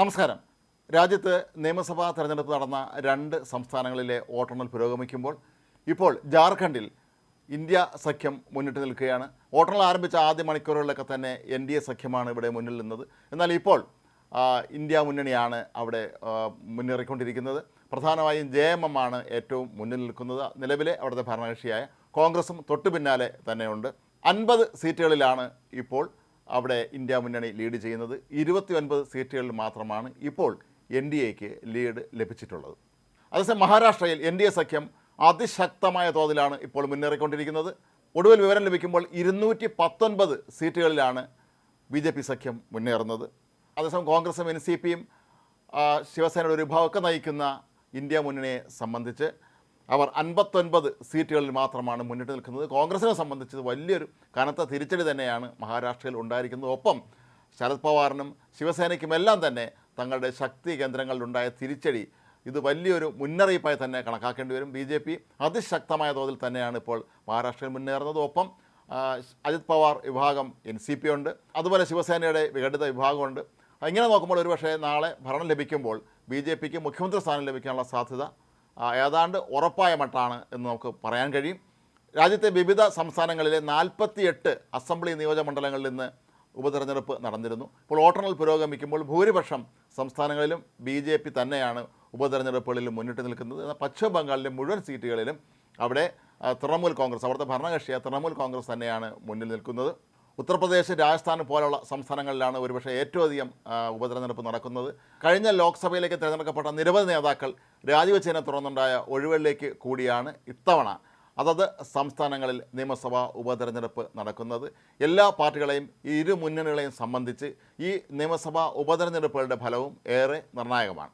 നമസ്കാരം. രാജ്യത്ത് നിയമസഭാ തെരഞ്ഞെടുപ്പ് നടന്ന രണ്ട് സംസ്ഥാനങ്ങളിലെ വോട്ടെണ്ണൽ പുരോഗമിക്കുമ്പോൾ ഇപ്പോൾ ജാർഖണ്ഡിൽ ഇന്ത്യ സഖ്യം മുന്നിട്ട് നിൽക്കുകയാണ്. വോട്ടെണ്ണൽ ആരംഭിച്ച ആദ്യ മണിക്കൂറുകളിലൊക്കെ തന്നെ എൻ ഡി എ സഖ്യമാണ് ഇവിടെ മുന്നിൽ നിന്നത്. എന്നാൽ ഇപ്പോൾ ഇന്ത്യ മുന്നണിയാണ് അവിടെ മുന്നേറിക്കൊണ്ടിരിക്കുന്നത്. പ്രധാനമായും ജെ എം എം ആണ് ഏറ്റവും മുന്നിൽ നിൽക്കുന്നത്. നിലവിലെ അവിടുത്തെ ഭരണകക്ഷിയായ കോൺഗ്രസും തൊട്ടു പിന്നാലെ തന്നെയുണ്ട്. അൻപത് സീറ്റുകളിലാണ് ഇപ്പോൾ അവിടെ ഇന്ത്യ മുന്നണി ലീഡ് ചെയ്യുന്നത് ഇരുപത്തി ഒൻപത് സീറ്റുകളിൽ മാത്രമാണ് ഇപ്പോൾ എൻ ഡി എക്ക് ലീഡ് ലഭിച്ചിട്ടുള്ളത്. അതേസമയം മഹാരാഷ്ട്രയിൽ എൻ ഡി എ സഖ്യം അതിശക്തമായ തോതിലാണ് ഇപ്പോൾ മുന്നേറിക്കൊണ്ടിരിക്കുന്നത്. ഒടുവിൽ വിവരം ലഭിക്കുമ്പോൾ ഇരുന്നൂറ്റി പത്തൊൻപത് സീറ്റുകളിലാണ് ബി ജെ പി സഖ്യം മുന്നേറുന്നത്. അതേസമയം കോൺഗ്രസും എൻ സി പിയും ശിവസേനയുടെ ഒരു വിഭാഗമൊക്കെ നയിക്കുന്ന ഇന്ത്യ മുന്നണിയെ സംബന്ധിച്ച് അവർ അൻപത്തൊൻപത് സീറ്റുകളിൽ മാത്രമാണ് മുന്നിട്ട് നിൽക്കുന്നത്. കോൺഗ്രസിനെ സംബന്ധിച്ച് വലിയൊരു കനത്ത തിരിച്ചടി തന്നെയാണ് മഹാരാഷ്ട്രയിൽ ഉണ്ടായിരിക്കുന്നത്. ഒപ്പം ശരത് പവാറിനും ശിവസേനയ്ക്കുമെല്ലാം തന്നെ തങ്ങളുടെ ശക്തി കേന്ദ്രങ്ങളിലുണ്ടായ തിരിച്ചടി ഇത് വലിയൊരു മുന്നറിയിപ്പായി തന്നെ കണക്കാക്കേണ്ടി വരും. ബി ജെ പി അതിശക്തമായ തോതിൽ തന്നെയാണ് ഇപ്പോൾ മഹാരാഷ്ട്രയിൽ മുന്നേറുന്നത്. ഒപ്പം അജിത് പവാർ വിഭാഗം എൻ സി പി ഉണ്ട്. അതുപോലെ ശിവസേനയുടെ വിഘടിത വിഭാഗമുണ്ട്. ഇങ്ങനെ നോക്കുമ്പോൾ ഒരുപക്ഷേ നാളെ ഭരണം ലഭിക്കുമ്പോൾ ബി ജെ പിക്ക് മുഖ്യമന്ത്രി സ്ഥാനം ലഭിക്കാനുള്ള സാധ്യത ഏതാണ്ട് ഉറപ്പായ മട്ടാണ് എന്ന് നമുക്ക് പറയാൻ കഴിയും. രാജ്യത്തെ വിവിധ സംസ്ഥാനങ്ങളിലെ നാൽപ്പത്തിയെട്ട് അസംബ്ലി നിയോജകമണ്ഡലങ്ങളിൽ നിന്ന് ഉപതെരഞ്ഞെടുപ്പ് നടന്നിരുന്നു. ഇപ്പോൾ വോട്ടെണ്ണൽ പുരോഗമിക്കുമ്പോൾ ഭൂരിപക്ഷം സംസ്ഥാനങ്ങളിലും ബി ജെ പി തന്നെയാണ് ഉപതെരഞ്ഞെടുപ്പുകളിൽ മുന്നിട്ട് നിൽക്കുന്നത്. എന്നാൽ പശ്ചിമബംഗാളിലെ മുഴുവൻ സീറ്റുകളിലും അവിടെ തൃണമൂൽ കോൺഗ്രസ് അവിടുത്തെ ഭരണകക്ഷിയായ തൃണമൂൽ കോൺഗ്രസ് തന്നെയാണ് മുന്നിൽ നിൽക്കുന്നത്. ഉത്തർപ്രദേശ് രാജസ്ഥാൻ പോലുള്ള സംസ്ഥാനങ്ങളിലാണ് ഒരുപക്ഷെ ഏറ്റവും അധികം ഉപതെരഞ്ഞെടുപ്പ് നടക്കുന്നത്. കഴിഞ്ഞ ലോക്സഭയിലേക്ക് തിരഞ്ഞെടുക്കപ്പെട്ട നിരവധി നേതാക്കൾ രാജിവെച്ചതിനെ തുടർന്നുണ്ടായ ഒഴിവിലേക്ക് കൂടിയാണ് ഇത്തവണ അതത് സംസ്ഥാനങ്ങളിൽ നിയമസഭാ ഉപതെരഞ്ഞെടുപ്പ് നടക്കുന്നത്. എല്ലാ പാർട്ടികളെയും ഇരു മുന്നണികളെയും സംബന്ധിച്ച് ഈ നിയമസഭാ ഉപതെരഞ്ഞെടുപ്പുകളുടെ ഫലവും ഏറെ നിർണായകമാണ്.